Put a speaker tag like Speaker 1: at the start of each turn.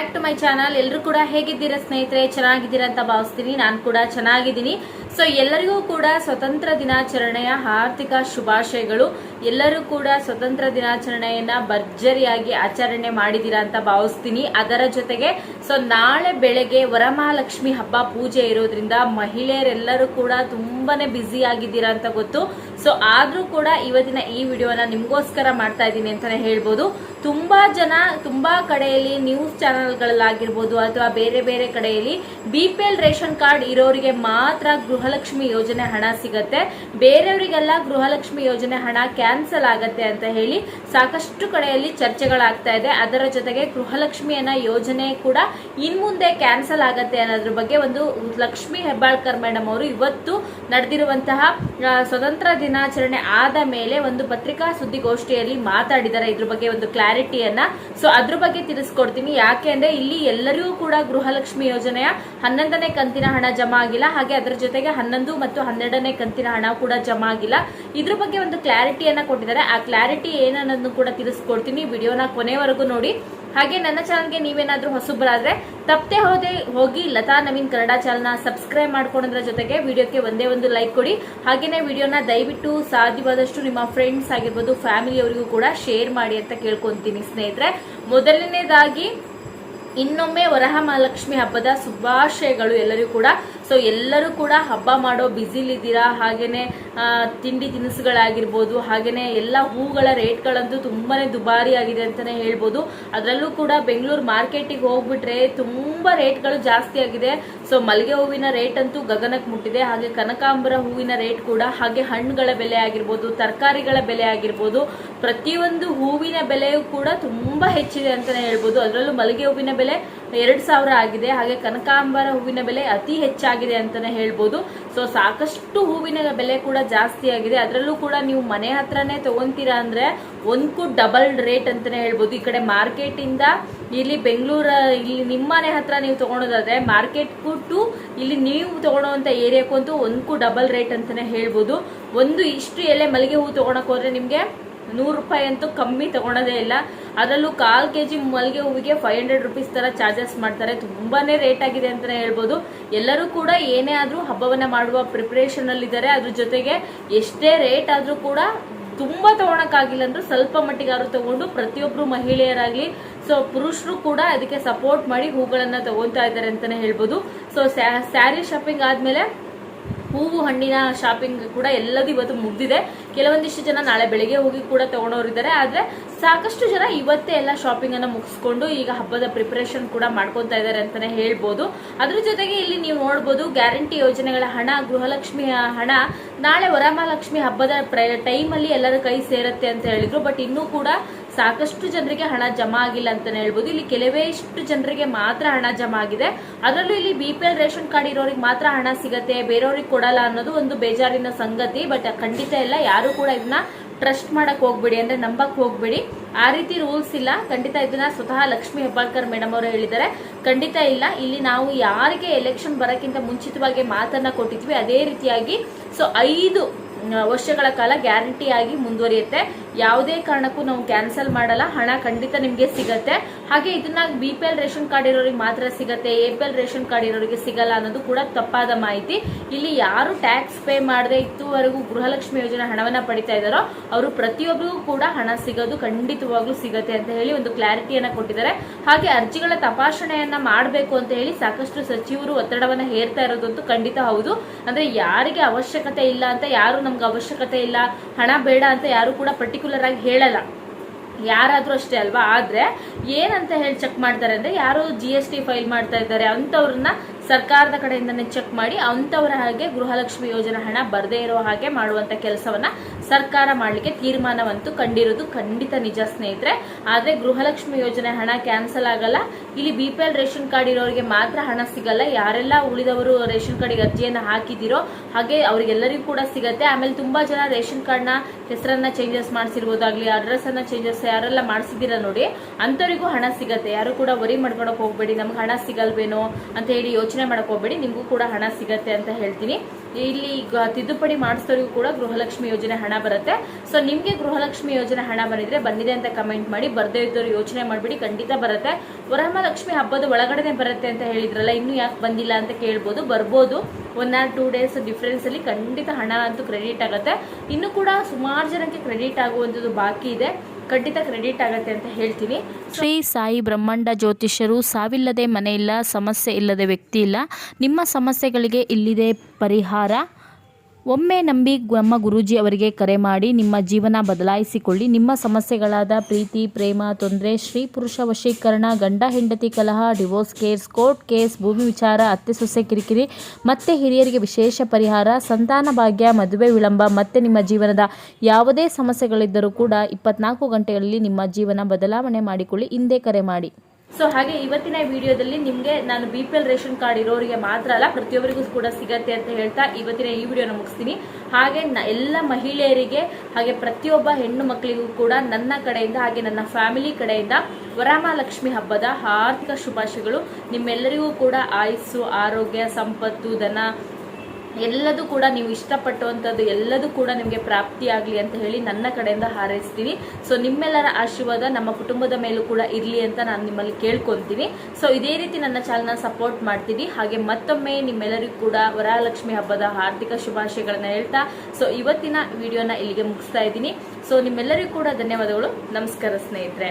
Speaker 1: Back to my channel ಎಲ್ಲರೂ ಕೂಡ ಹೇಗಿದ್ದೀರಾ ಸ್ನೇಹಿತರೆ? ಚೆನ್ನಾಗಿದ್ದೀರಾ ಅಂತ ಭಾವಿಸ್ತೀನಿ. ನಾನು ಕೂಡ ಚೆನ್ನಾಗಿದ್ದೀನಿ. ಸೊ ಎಲ್ಲರಿಗೂ ಕೂಡ ಸ್ವತಂತ್ರ ದಿನಾಚರಣೆಯ ಆರ್ಥಿಕ ಶುಭಾಶಯಗಳು. ಎಲ್ಲರೂ ಕೂಡ ಸ್ವತಂತ್ರ ದಿನಾಚರಣೆಯನ್ನ ಭರ್ಜರಿಯಾಗಿ ಆಚರಣೆ ಮಾಡಿದ್ದೀರಾ ಅಂತ ಭಾವಿಸ್ತೀನಿ. ಅದರ ಜೊತೆಗೆ ಸೊ ನಾಳೆ ಬೆಳಗ್ಗೆ ವರಮಹಾಲಕ್ಷ್ಮಿ ಹಬ್ಬ ಪೂಜೆ ಇರೋದ್ರಿಂದ ಮಹಿಳೆಯರೆಲ್ಲರೂ ಕೂಡ ತುಂಬಾನೇ ಬ್ಯುಸಿ ಆಗಿದ್ದೀರಾ ಅಂತ ಗೊತ್ತು. ಸೊ ಆದ್ರೂ ಕೂಡ ಇವತ್ತಿನ ಈ ವಿಡಿಯೋನ ನಿಮ್ಗೋಸ್ಕರ ಮಾಡ್ತಾ ಇದ್ದೀನಿ ಅಂತಾನೆ ಹೇಳ್ಬೋದು. ತುಂಬಾ ಜನ ತುಂಬಾ ಕಡೆಯಲ್ಲಿ ನ್ಯೂಸ್ ಚಾನೆಲ್ಗಳಲ್ಲಾಗಿರ್ಬೋದು ಅಥವಾ ಬೇರೆ ಬೇರೆ ಕಡೆಯಲ್ಲಿ B P L ration card ಇರೋರಿಗೆ ಮಾತ್ರ ಗೃಹಲಕ್ಷ್ಮಿ ಯೋಜನೆ ಹಣ ಸಿಗತ್ತೆ. ಬೇರೆಯವರಿಗೆಲ್ಲ ಗೃಹಲಕ್ಷ್ಮಿ ಯೋಜನೆ ಹಣ ಕ್ಯಾನ್ಸಲ್ ಆಗತ್ತೆ ಅಂತ ಹೇಳಿ ಸಾಕಷ್ಟು ಕಡೆಯಲ್ಲಿ ಚರ್ಚೆಗಳಾಗ್ತಾ ಇದೆ. ಅದರ ಜೊತೆಗೆ ಗೃಹಲಕ್ಷ್ಮಿಯನ್ನ ಯೋಜನೆ ಕೂಡ ಇನ್ಮುಂದೆ ಕ್ಯಾನ್ಸಲ್ ಆಗತ್ತೆ ಅನ್ನೋದ್ರ ಬಗ್ಗೆ ಒಂದು ಲಕ್ಷ್ಮಿ ಹೆಬ್ಬಾಳ್ಕರ್ ಮೇಡಮ್ ಅವರು ಇವತ್ತು ನಡೆದಿರುವಂತಹ ಸ್ವತಂತ್ರ ದಿನಾಚರಣೆ ಆದ ಮೇಲೆ ಒಂದು ಪತ್ರಿಕಾ ಸುದ್ದಿಗೋಷ್ಠಿಯಲ್ಲಿ ಮಾತಾಡಿದ್ದಾರೆ. ಇದ್ರ ಬಗ್ಗೆ ಒಂದು ಕ್ಲಾರಿಟಿಯನ್ನ. ಸೊ ಅದ್ರ ಬಗ್ಗೆ ತಿಳಿಸ್ಕೊಡ್ತೀನಿ. ಯಾಕೆ ಅಂದ್ರೆ ಇಲ್ಲಿ ಎಲ್ಲರಿಗೂ ಕೂಡ ಗೃಹಲಕ್ಷ್ಮಿ ಯೋಜನೆಯ ಹನ್ನೊಂದನೇ ಕಂತಿನ ಹಣ ಜಮಾ ಆಗಿಲ್ಲ. ಹಾಗೆ ಅದರ ಜೊತೆಗೆ ಹನ್ನೊಂದು ಮತ್ತು ಹನ್ನೆರಡನೇ ಕಂತಿನ ಹಣ ಕೂಡ ಜಮಾ ಆಗಿಲ್ಲ. ಇದ್ರ ಬಗ್ಗೆ ಒಂದು ಕ್ಲಾರಿಟಿಯನ್ನ ಕೊಟ್ಟಿದ್ದಾರೆ. ಆ ಕ್ಲಾರಿಟಿ ಏನನ್ನೋದನ್ನು ಕೂಡ ತಿಳಿಸ್ಕೊಡ್ತೀನಿ. ವಿಡಿಯೋನ ಕೊನೆವರೆಗೂ ನೋಡಿ. ಹಾಗೆ ನನ್ನ ಚಾನಲ್ಗೆ ನೀವೇನಾದ್ರೂ ಹೊಸಬರಾದ್ರೆ ತಪ್ಪದೆ ಹೋದೆ ಹೋಗಿ ಲತಾ ನವೀನ್ ಕನ್ನಡ ಚಾನಲ್ನ ಸಬ್ಸ್ಕ್ರೈಬ್ ಮಾಡ್ಕೊಳೋದ್ರ ಜೊತೆಗೆ ವಿಡಿಯೋಕ್ಕೆ ಒಂದೇ ಒಂದು ಲೈಕ್ ಕೊಡಿ. ಹಾಗೇನೆ ವಿಡಿಯೋನ ದಯವಿಟ್ಟು ಸಾಧ್ಯವಾದಷ್ಟು ನಿಮ್ಮ ಫ್ರೆಂಡ್ಸ್ ಆಗಿರ್ಬೋದು ಫ್ಯಾಮಿಲಿಯವರಿಗೂ ಕೂಡ ಶೇರ್ ಮಾಡಿ ಅಂತ ಕೇಳ್ಕೊಂತೀನಿ ಸ್ನೇಹಿತರೆ. ಮೊದಲನೇದಾಗಿ, ಇನ್ನೊಮ್ಮೆ ವರಹ ಮಹಾಲಕ್ಷ್ಮಿ ಹಬ್ಬದ ಶುಭಾಶಯಗಳು ಎಲ್ಲರಿಗೂ ಕೂಡ. ಸೊ ಎಲ್ಲರೂ ಕೂಡ ಹಬ್ಬ ಮಾಡೋ ಬ್ಯುಸಿಲಿದ್ದೀರಾ ಹಾಗೆಯೇ ತಿಂಡಿ ತಿನಿಸುಗಳಾಗಿರ್ಬೋದು ಹಾಗೆಯೇ ಎಲ್ಲ ಹೂಗಳ ರೇಟ್ಗಳಂತೂ ತುಂಬಾನೇ ದುಬಾರಿ ಆಗಿದೆ ಅಂತಲೇ ಹೇಳ್ಬೋದು. ಅದರಲ್ಲೂ ಕೂಡ ಬೆಂಗಳೂರು ಮಾರ್ಕೆಟಿಗೆ ಹೋಗ್ಬಿಟ್ರೆ ತುಂಬಾ ರೇಟ್ಗಳು ಜಾಸ್ತಿ ಆಗಿದೆ. ಸೊ ಮಲ್ಲಿಗೆ ಹೂವಿನ ರೇಟ್ ಅಂತೂ ಗಗನಕ್ಕೆ ಮುಟ್ಟಿದೆ. ಹಾಗೆ ಕನಕಾಂಬರ ಹೂವಿನ ರೇಟ್ ಕೂಡ, ಹಾಗೆ ಹಣ್ಣುಗಳ ಬೆಲೆ ಆಗಿರ್ಬೋದು, ತರಕಾರಿಗಳ ಬೆಲೆ ಆಗಿರ್ಬೋದು, ಪ್ರತಿಯೊಂದು ಹೂವಿನ ಬೆಲೆಯೂ ಕೂಡ ತುಂಬಾ ಹೆಚ್ಚಿದೆ ಅಂತಲೇ ಹೇಳ್ಬೋದು. ಅದರಲ್ಲೂ ಮಲ್ಲಿಗೆ ಹೂವಿನ ಬೆಲೆ ಎರಡ್ ಸಾವಿರ ಆಗಿದೆ. ಹಾಗೆ ಕನಕಾಂಬರ ಹೂವಿನ ಬೆಲೆ ಅತಿ ಹೆಚ್ಚಾಗಿದೆ ಅಂತಾನೆ ಹೇಳ್ಬೋದು. ಸೊ ಸಾಕಷ್ಟು ಹೂವಿನ ಬೆಲೆ ಕೂಡ ಜಾಸ್ತಿ ಆಗಿದೆ. ಅದರಲ್ಲೂ ಕೂಡ ನೀವು ಮನೆ ಹತ್ರನೇ ತಗೊಂತೀರಾ ಅಂದ್ರೆ ಒಂದ್ಕು ಡಬಲ್ ರೇಟ್ ಅಂತಾನೆ ಹೇಳ್ಬೋದು. ಈ ಕಡೆ ಮಾರ್ಕೆಟ್ ಇಂದ ಇಲ್ಲಿ ಬೆಂಗಳೂರ, ಇಲ್ಲಿ ನಿಮ್ಮ ಮನೆ ಹತ್ರ ನೀವು ತಗೊಳೋದಾದ್ರೆ ಮಾರ್ಕೆಟ್ ಟು ಇಲ್ಲಿ ನೀವು ತಗೊಳ್ಳೋಂಥ ಏರಿಯಾಕ್ಕೂ ಅಂತೂ ಒಂದ್ಕು ಡಬಲ್ ರೇಟ್ ಅಂತಾನೆ ಹೇಳ್ಬೋದು. ಒಂದು ಇಷ್ಟು ಎಲೆ ಮಲ್ಲಿಗೆ ಹೂ ತಗೊಳಕ್ ಹೋದ್ರೆ ನಿಮ್ಗೆ ನೂರು ರೂಪಾಯಿ ಅಂತೂ ಕಮ್ಮಿ ತಗೊಳೋದೇ ಇಲ್ಲ. ಅದರಲ್ಲೂ ಕಾಲ್ ಕೆ ಜಿ ಮಲ್ಲಿಗೆ ಹೂವಿಗೆ ಫೈವ್ ಹಂಡ್ರೆಡ್ ರುಪೀಸ್ ತರ ಚಾರ್ಜಸ್ ಮಾಡ್ತಾರೆ. ತುಂಬಾನೇ ರೇಟ್ ಆಗಿದೆ ಅಂತಾನೆ ಹೇಳ್ಬೋದು. ಎಲ್ಲರೂ ಕೂಡ ಏನೇ ಆದ್ರೂ ಹಬ್ಬವನ್ನ ಮಾಡುವ ಪ್ರಿಪರೇಷನ್ ಅಲ್ಲಿ ಇದ್ದಾರೆ. ಅದ್ರ ಜೊತೆಗೆ ಎಷ್ಟೇ ರೇಟ್ ಆದ್ರೂ ಕೂಡ ತುಂಬಾ ತಗೊಳಕ್ಕಾಗಿಲ್ಲ ಅಂದ್ರೂ ಸ್ವಲ್ಪ ಮಟ್ಟಿಗಾರು ತಗೊಂಡು ಪ್ರತಿಯೊಬ್ರು ಮಹಿಳೆಯರಾಗ್ಲಿ ಸೊ ಪುರುಷರು ಕೂಡ ಅದಕ್ಕೆ ಸಪೋರ್ಟ್ ಮಾಡಿ ಹೂಗಳನ್ನ ತಗೊಂತಾ ಇದ್ದಾರೆ ಅಂತಾನೆ ಹೇಳ್ಬೋದು. ಸೊ ಸ್ಯಾರಿ ಶಾಪಿಂಗ್ ಆದ್ಮೇಲೆ ಹೂವು ಹಣ್ಣಿನ ಶಾಪಿಂಗ್ ಕೂಡ ಎಲ್ಲದೂ ಇವತ್ತು ಮುಗ್ದಿದೆ. ಕೆಲವೊಂದಿಷ್ಟು ಜನ ನಾಳೆ ಬೆಳಿಗ್ಗೆ ಹೋಗಿ ಕೂಡ ತಗೊಂಡವರಿದ್ದಾರೆ ಆದ್ರೆ ಸಾಕಷ್ಟು ಜನ ಇವತ್ತೇ ಎಲ್ಲ ಶಾಪಿಂಗ್ ಅನ್ನ ಮುಗಿಸ್ಕೊಂಡು ಈಗ ಹಬ್ಬದ ಪ್ರಿಪರೇಷನ್ ಕೂಡ ಮಾಡ್ಕೊತಾ ಇದ್ದಾರೆ ಅಂತಾನೆ ಹೇಳ್ಬೋದು. ಅದ್ರ ಜೊತೆಗೆ ಇಲ್ಲಿ ನೀವು ನೋಡ್ಬೋದು ಗ್ಯಾರಂಟಿ ಯೋಜನೆಗಳ ಹಣ, ಗೃಹಲಕ್ಷ್ಮಿ ಹಣ, ನಾಳೆ ವರಮಹಾಲಕ್ಷ್ಮಿ ಹಬ್ಬದ ಟೈಮಲ್ಲಿ ಎಲ್ಲರ ಕೈ ಸೇರತ್ತೆ ಅಂತ ಹೇಳಿದ್ರು. ಬಟ್ ಇನ್ನೂ ಕೂಡ ಸಾಕಷ್ಟು ಜನರಿಗೆ ಹಣ ಜಮಾ ಆಗಿಲ್ಲ ಅಂತಾನೆ ಹೇಳ್ಬೋದು. ಇಲ್ಲಿ ಕೆಲವೇ ಇಷ್ಟು ಜನರಿಗೆ ಮಾತ್ರ ಹಣ ಜಮಾ ಆಗಿದೆ. ಅದರಲ್ಲೂ ಇಲ್ಲಿ B P L ration card ಇರೋರಿಗೆ ಮಾತ್ರ ಹಣ ಸಿಗತ್ತೆ, ಬೇರೆಯವ್ರಿಗೆ ಕೊಡಲ್ಲ ಅನ್ನೋದು ಒಂದು ಬೇಜಾರಿನ ಸಂಗತಿ ಬಟ್ ಖಂಡಿತ ಇಲ್ಲ, ಯಾರು ಕೂಡ ಇದನ್ನ ಟ್ರಸ್ಟ್ ಮಾಡಕ್ ಹೋಗ್ಬೇಡಿ, ಅಂದ್ರೆ ನಂಬಕ್ ಹೋಗ್ಬೇಡಿ. ಆ ರೀತಿ ರೂಲ್ಸ್ ಇಲ್ಲ. ಖಂಡಿತ ಇದನ್ನ ಸ್ವತಃ ಲಕ್ಷ್ಮಿ ಹೆಬ್ಬಾಳ್ಕರ್ ಮೇಡಮ್ ಅವರು ಹೇಳಿದ್ದಾರೆ. ಖಂಡಿತ ಇಲ್ಲ. ಇಲ್ಲಿ ನಾವು ಯಾರಿಗೆ ಎಲೆಕ್ಷನ್ ಬರಕ್ಕಿಂತ ಮುಂಚಿತವಾಗಿ ಮಾತನ್ನ ಕೊಟ್ಟಿದ್ವಿ, ಅದೇ ರೀತಿಯಾಗಿ ಸೊ ಐದು ವರ್ಷಗಳ ಕಾಲ ಗ್ಯಾರಂಟಿ ಆಗಿ ಮುಂದುವರಿಯುತ್ತೆ. ಯಾವುದೇ ಕಾರಣಕ್ಕೂ ನಾವು ಕ್ಯಾನ್ಸಲ್ ಮಾಡಲ್ಲ. ಹಣ ಖಂಡಿತ ನಿಮಗೆ ಸಿಗತ್ತೆ. ಹಾಗೆ ಇದನ್ನ ಬಿ ರೇಷನ್ ಕಾರ್ಡ್ ಇರೋರಿಗೆ ಮಾತ್ರ ಸಿಗತ್ತೆ. ಎ ರೇಷನ್ ಕಾರ್ಡ್ ಇರೋರಿಗೆ ಸಿಗಲ್ಲ ಅನ್ನೋದು ಕೂಡ ತಪ್ಪಾದ ಮಾಹಿತಿ. ಇಲ್ಲಿ ಯಾರು ಟ್ಯಾಕ್ಸ್ ಪೇ ಮಾಡದೆ ಇತ್ತುವರೆಗೂ ಗೃಹಲಕ್ಷ್ಮಿ ಯೋಜನೆ ಹಣವನ್ನ ಪಡಿತಾ ಇದ್ದಾರೋ, ಅವರು ಪ್ರತಿಯೊಬ್ಬರಿಗೂ ಕೂಡ ಹಣ ಸಿಗೋದು ಖಂಡಿತವಾಗ್ಲೂ ಸಿಗತ್ತೆ ಅಂತ ಹೇಳಿ ಒಂದು ಕ್ಲಾರಿಟಿಯನ್ನ ಕೊಟ್ಟಿದ್ದಾರೆ. ಹಾಗೆ ಅರ್ಜಿಗಳ ತಪಾಸಣೆಯನ್ನ ಮಾಡಬೇಕು ಅಂತ ಹೇಳಿ ಸಾಕಷ್ಟು ಸಚಿವರು ಒತ್ತಡವನ್ನ ಹೇರ್ತಾ ಇರೋದಂತೂ ಖಂಡಿತ ಹೌದು. ಅಂದ್ರೆ ಯಾರಿಗೆ ಅವಶ್ಯಕತೆ ಇಲ್ಲ ಅಂತ ಯಾರು ನಮ್ಗೆ ಅವಶ್ಯಕತೆ ಇಲ್ಲ, ಹಣ ಬೇಡ ಅಂತ ಯಾರು ಕೂಡ ಪರ್ಟಿಕ್ಯುಲರ್ ಆಗಿ ಹೇಳಲ್ಲ. ಯಾರಾದರೂ ಅಷ್ಟೇ ಅಲ್ವಾ? ಆದ್ರೆ ಏನಂತ ಹೇಳಿ ಚೆಕ್ ಮಾಡ್ತಾರೆ ಅಂದ್ರೆ ಯಾರು ಜಿ ಎಸ್ ಟಿ ಫೈಲ್ ಮಾಡ್ತಾ ಇದ್ದಾರೆ, ಅಂಥವ್ರನ್ನ ಸರ್ಕಾರದ ಕಡೆಯಿಂದನೇ ಚೆಕ್ ಮಾಡಿ ಅಂಥವರ ಹಾಗೆ ಗೃಹಲಕ್ಷ್ಮಿ ಯೋಜನೆ ಹಣ ಬರದೇ ಇರೋ ಹಾಗೆ ಮಾಡುವಂತ ಕೆಲಸವನ್ನ ಸರ್ಕಾರ ಮಾಡಲಿಕ್ಕೆ ತೀರ್ಮಾನವಂತೂ ಕಂಡಿರೋದು ಖಂಡಿತ ನಿಜ ಸ್ನೇಹಿತರೆ. ಆದರೆ ಗೃಹಲಕ್ಷ್ಮಿ ಯೋಜನೆ ಹಣ ಕ್ಯಾನ್ಸಲ್ ಆಗಲ್ಲ. ಇಲ್ಲಿ ಬಿ ರೇಷನ್ ಕಾರ್ಡ್ ಇರೋರಿಗೆ ಮಾತ್ರ ಹಣ ಸಿಗಲ್ಲ. ಯಾರೆಲ್ಲ ಉಳಿದವರು ರೇಷನ್ ಕಾರ್ಡಿಗೆ ಅರ್ಜಿಯನ್ನು ಹಾಕಿದಿರೋ ಹಾಗೆ ಅವರಿಗೆಲ್ಲರಿಗೂ ಕೂಡ ಸಿಗತ್ತೆ. ಆಮೇಲೆ ತುಂಬಾ ಜನ ರೇಷನ್ ಕಾರ್ಡ್ನ ಹೆಸರನ್ನ ಚೇಂಜಸ್ ಮಾಡಿಸಿರ್ಬೋದಾಗ್ಲಿ ಅಡ್ರೆಸ್ ಅನ್ನ ಚೇಂಜಸ್ ಯಾರೆಲ್ಲ ಮಾಡಿಸಿದ್ದೀರಾ ನೋಡಿ ಅಂತವರಿಗೂ ಹಣ ಸಿಗತ್ತೆ. ಯಾರು ಕೂಡ ವರಿ ಮಾಡ್ಕೊಳಕ್ ಹೋಗ್ಬೇಡಿ. ನಮ್ಗೆ ಹಣ ಸಿಗಲ್ವೇನೋ ಅಂತ ಹೇಳಿ ಯೋಚನೆ ಮಾಡಕ್ ಹೋಗ್ಬೇಡಿ. ನಿಮಗೂ ಕೂಡ ಹಣ ಸಿಗತ್ತೆ ಅಂತ ಹೇಳ್ತೀನಿ. ಇಲ್ಲಿ ತಿದ್ದುಪಡಿ ಮಾಡಿಸಿದವರಿಗೂ ಕೂಡ ಗೃಹಲಕ್ಷ್ಮಿ ಯೋಜನೆ ಹಣ ಬರುತ್ತೆ. ಸೊ ನಿಮ್ಗೆ ಗೃಹಲಕ್ಷ್ಮಿ ಯೋಜನೆ ಹಣ ಬಂದಿದ್ರೆ ಬಂದಿದೆ ಅಂತ ಕಮೆಂಟ್ ಮಾಡಿ, ಬರ್ದೇ ಇದ್ದವರು ಯೋಚನೆ ಮಾಡ್ಬಿಡಿ, ಖಂಡಿತ ಬರುತ್ತೆ. ವರಮಹಾಲಕ್ಷ್ಮಿ ಹಬ್ಬದ ಒಳಗಡೆನೆ ಬರುತ್ತೆ ಅಂತ ಹೇಳಿದ್ರಲ್ಲ, ಇನ್ನು ಯಾಕೆ ಬಂದಿಲ್ಲ ಅಂತ ಕೇಳ್ಬೋದು, ಬರ್ಬೋದು. One or two days difference ಅಲ್ಲಿ ಖಂಡಿತ ಹಣ ಅಂತೂ ಕ್ರೆಡಿಟ್ ಆಗುತ್ತೆ. ಇನ್ನು ಕೂಡ ಸುಮಾರು ಜನಕ್ಕೆ ಕ್ರೆಡಿಟ್ ಆಗುವಂಥದ್ದು ಬಾಕಿ ಇದೆ. ಖಂಡಿತ ಕ್ರೆಡಿಟ್ ಆಗುತ್ತೆ ಅಂತ ಹೇಳ್ತೀನಿ. ಶ್ರೀ ಸಾಯಿ ಬ್ರಹ್ಮಾಂಡ ಜ್ಯೋತಿಷ್ಯರು ಸಾವಿಲ್ಲದೆ ಮನೆ ಇಲ್ಲ, ಸಮಸ್ಯೆ ಇಲ್ಲದೆ ವ್ಯಕ್ತಿ ಇಲ್ಲ. ನಿಮ್ಮ ಸಮಸ್ಯೆಗಳಿಗೆ ಇಲ್ಲಿದೆ ಪರಿಹಾರ. ಒಮ್ಮೆ ನಂಬಿ ನಮ್ಮ ಗುರೂಜಿ ಅವರಿಗೆ ಕರೆ ಮಾಡಿ ನಿಮ್ಮ ಜೀವನ ಬದಲಾಯಿಸಿಕೊಳ್ಳಿ. ನಿಮ್ಮ ಸಮಸ್ಯೆಗಳಾದ ಪ್ರೀತಿ, ಪ್ರೇಮ, ತೊಂದರೆ ಶ್ರೀ ಪುರುಷ ವಶೀಕರಣ, ಗಂಡ, ಹೆಂಡತಿ ಕಲಹ, ಡಿವೋರ್ಸ್ ಕೇಸ್, ಕೋರ್ಟ್ ಕೇಸ್, ಭೂಮಿ ವಿಚಾರ, ಅತ್ತೆ, ಸೊಸೆ, ಕಿರಿಕಿರಿ, ಮತ್ತೆ ಹಿರಿಯರಿಗೆ ವಿಶೇಷ ಪರಿಹಾರ, ಸಂತಾನ ಭಾಗ್ಯ, ಮದುವೆ ವಿಳಂಬ, ಮತ್ತೆ ನಿಮ್ಮ ಜೀವನದ ಯಾವುದೇ ಸಮಸ್ಯೆಗಳಿದ್ದರೂ ಕೂಡ ಇಪ್ಪತ್ನಾಲ್ಕು ಗಂಟೆಗಳಲ್ಲಿ ನಿಮ್ಮ ಜೀವನ ಬದಲಾವಣೆ ಮಾಡಿಕೊಳ್ಳಿ. ಹಿಂದೆ ಕರೆ ಮಾಡಿ. ಸೊ ಹಾಗೆ ಇವತ್ತಿನ ವಿಡಿಯೋದಲ್ಲಿ ನಿಮಗೆ ನಾನು B P L ration card ಇರೋರಿಗೆ ಮಾತ್ರ ಅಲ್ಲ, ಪ್ರತಿಯೊಬ್ಬರಿಗೂ ಕೂಡ ಸಿಗತ್ತೆ ಅಂತ ಹೇಳ್ತಾ ಇವತ್ತಿನ ಈ ವಿಡಿಯೋನ ಮುಗಿಸ್ತೀನಿ. ಹಾಗೆ ಎಲ್ಲ ಮಹಿಳೆಯರಿಗೆ, ಹಾಗೆ ಪ್ರತಿಯೊಬ್ಬ ಹೆಣ್ಣು ಮಕ್ಕಳಿಗೂ ಕೂಡ ನನ್ನ ಕಡೆಯಿಂದ, ಹಾಗೆ ನನ್ನ ಫ್ಯಾಮಿಲಿ ಕಡೆಯಿಂದ ವರಮಹಾಲಕ್ಷ್ಮಿ ಹಬ್ಬದ ಹಾರ್ದಿಕ ಶುಭಾಶಯಗಳು. ನಿಮ್ಮೆಲ್ಲರಿಗೂ ಕೂಡ ಆಯಸ್ಸು, ಆರೋಗ್ಯ, ಸಂಪತ್ತು, ಧನ ಎಲ್ಲದೂ ಕೂಡ ನೀವು ಇಷ್ಟಪಟ್ಟುವಂಥದ್ದು ಎಲ್ಲದೂ ಕೂಡ ನಿಮಗೆ ಪ್ರಾಪ್ತಿಯಾಗಲಿ ಅಂತ ಹೇಳಿ ನನ್ನ ಕಡೆಯಿಂದ ಹಾರೈಸ್ತೀನಿ. ಸೊ ನಿಮ್ಮೆಲ್ಲರ ಆಶೀರ್ವಾದ ನಮ್ಮ ಕುಟುಂಬದ ಮೇಲೂ ಕೂಡ ಇರಲಿ ಅಂತ ನಾನು ನಿಮ್ಮಲ್ಲಿ ಕೇಳ್ಕೊತೀನಿ. ಸೊ ಇದೇ ರೀತಿ ನನ್ನ ಚಾನಲ್ನ ಸಪೋರ್ಟ್ ಮಾಡ್ತೀನಿ ಹಾಗೆ ಮತ್ತೊಮ್ಮೆ ನಿಮ್ಮೆಲ್ಲರಿಗೂ ಕೂಡ ವರಲಕ್ಷ್ಮಿ ಹಬ್ಬದ ಹಾರ್ದಿಕ ಶುಭಾಶಯಗಳನ್ನು ಹೇಳ್ತಾ ಸೊ ಇವತ್ತಿನ ವಿಡಿಯೋನ ಇಲ್ಲಿಗೆ ಮುಗಿಸ್ತಾ ಇದ್ದೀನಿ. ಸೊ ನಿಮ್ಮೆಲ್ಲರಿಗೂ ಕೂಡ ಧನ್ಯವಾದಗಳು. ನಮಸ್ಕಾರ ಸ್ನೇಹಿತರೆ.